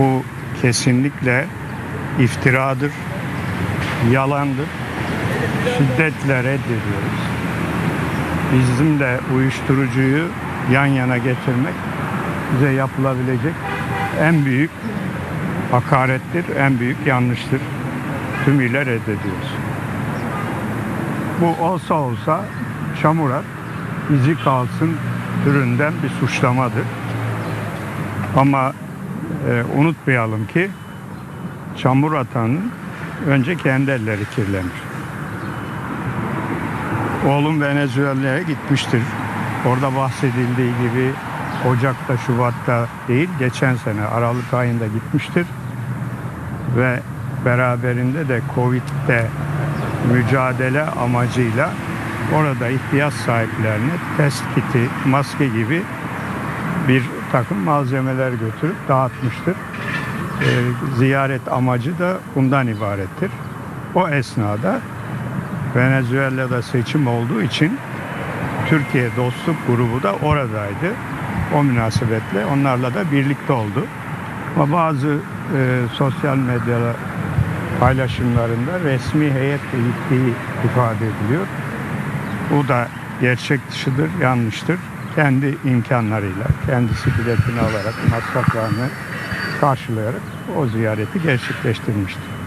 Bu kesinlikle iftiradır, yalandır. Şiddetle reddediyoruz. Bizim de uyuşturucuyu yan yana getirmek bize yapılabilecek en büyük hakarettir, en büyük yanlıştır. Tümüyle reddediyoruz. Bu olsa olsa çamur at, izi kalsın türünden bir suçlamadır. Ama e, unutmayalım ki çamur atanın önce kendi elleri kirlenir. Oğlum Venezuela'ya gitmiştir. Orada bahsedildiği gibi Ocak'ta, Şubat'ta değil, geçen sene Aralık ayında gitmiştir. Ve beraberinde de Covid'de mücadele amacıyla orada ihtiyaç sahiplerine test kiti, maske gibi bir takım malzemeler götürüp dağıtmıştır. Ee, ziyaret amacı da bundan ibarettir. O esnada Venezuela'da seçim olduğu için Türkiye Dostluk Grubu da oradaydı. O münasebetle onlarla da birlikte oldu. Ama bazı e, sosyal medya paylaşımlarında resmi heyetle gittiği ifade ediliyor. Bu da gerçek dışıdır, yanlıştır. Kendi imkanlarıyla, kendisi biletini alarak, masraflarını karşılayarak o ziyareti gerçekleştirmiştir.